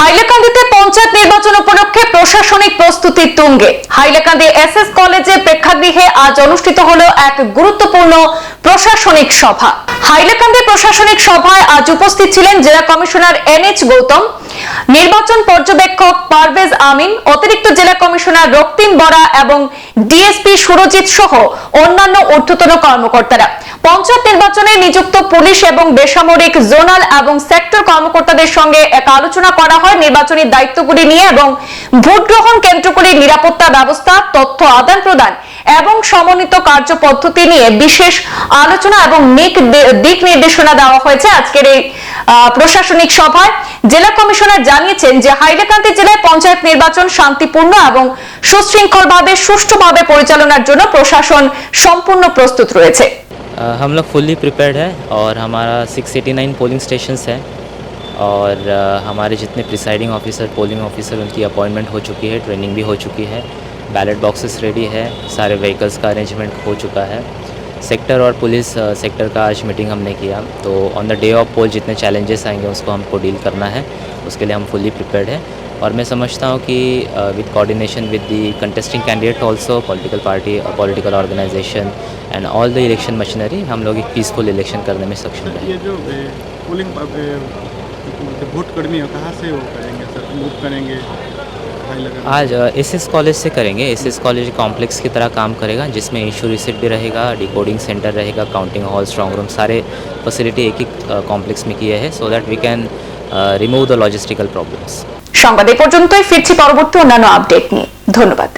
হাইলাকান্দিতে পঞ্চায়েত নির্বাচন উপলক্ষে প্রশাসনিক প্রস্তুতির তুঙ্গে। হাইলাকান্দি এস কলেজে প্রেক্ষাগৃহে আজ অনুষ্ঠিত হলো এক গুরুত্বপূর্ণ প্রশাসনিক সভা। হাইলাকান্দি প্রশাসনিক সভায় আজ উপস্থিত ছিলেন জেলা কমিশনার এন এইচ গৌতম, নির্বাচন পর্যবেক্ষক পারভেজ আমিন, অতিরিক্ত জেলা কমিশনার রক্তিম বরা এবং ডিএসপি সুরজিৎ সহ অন্যান্য ঊর্ধ্বতন কর্মকর্তারা। পঞ্চায়েত নির্বাচনে নিযুক্ত পুলিশ এবং বেসামরিক জোনাল এবং সেক্টর কর্মকর্তাদের সঙ্গে এক আলোচনা করা হয় নির্বাচনী দায়িত্বগুলি নিয়ে এবং ভোট গ্রহণ কেন্দ্রগুলির নিরাপত্তা ব্যবস্থা, তথ্য আদান প্রদান এবং সমন্বিত কার্য পদ্ধতি নিয়ে বিশেষ আলোচনা এবং দিক নির্দেশনা দেওয়া হয়েছে আজকের এই প্রশাসনিক সভায়। জেলা কমিশনার জানিয়েছেন যে হাইলাকান্দি জেলায় পঞ্চায়েত নির্বাচন শান্তিপূর্ণ এবং সুশৃঙ্খলভাবে সুষ্ঠুভাবে পরিচালনার জন্য প্রশাসন সম্পূর্ণ প্রস্তুত রয়েছে। हम लोग फुल्ली प्रिपेयर्ड है और हमारा 689 पोलिंग स्टेशंस है और हमारे जितने प्रिसाइडिंग ऑफिसर पोलिंग ऑफिसर उनकी अपॉइंटमेंट हो चुकी है ट्रेनिंग भी हो चुकी है बैलेट बॉक्सेस रेडी है, सारे व्हीकल्स का अरेंजमेंट हो चुका है। सेक्टर और पुलिस सेक्टर का आज मीटिंग हमने किया तो on the day of poll जितने चैलेंजेस आएँगे उसको हमको डील करना है, उसके लिए हम फुल्ली प्रिपेयर्ड है। और मैं समझता हूँ कि with coordination with the contesting candidate also political party और political organisation and all the election machinery हम लोग एक पीसफुल इलेक्शन करने में सक्षम रहें। ये जो पोलिंग प- ए, वोट कर्मी है कहाँ से वो करेंगे सर? मूव करेंगे आज एस एस कॉलेज से करेंगे। एस एस कॉलेज कॉम्प्लेक्स की तरह काम करेगा जिसमें इशू रिसिप्ट भी रहेगा डिकोडिंग सेंटर रहेगा काउंटिंग हॉल स्ट्रॉन्ग रूम सारे फैसिलिटी एक ही कॉम्प्लेक्स में किए हैं so that we can Uh, remove the logistical problems. সংবাদ এ পর্যন্তই ফিরছি পরবর্তী অন্যান্য আপডেট নিয়ে। ধন্যবাদ।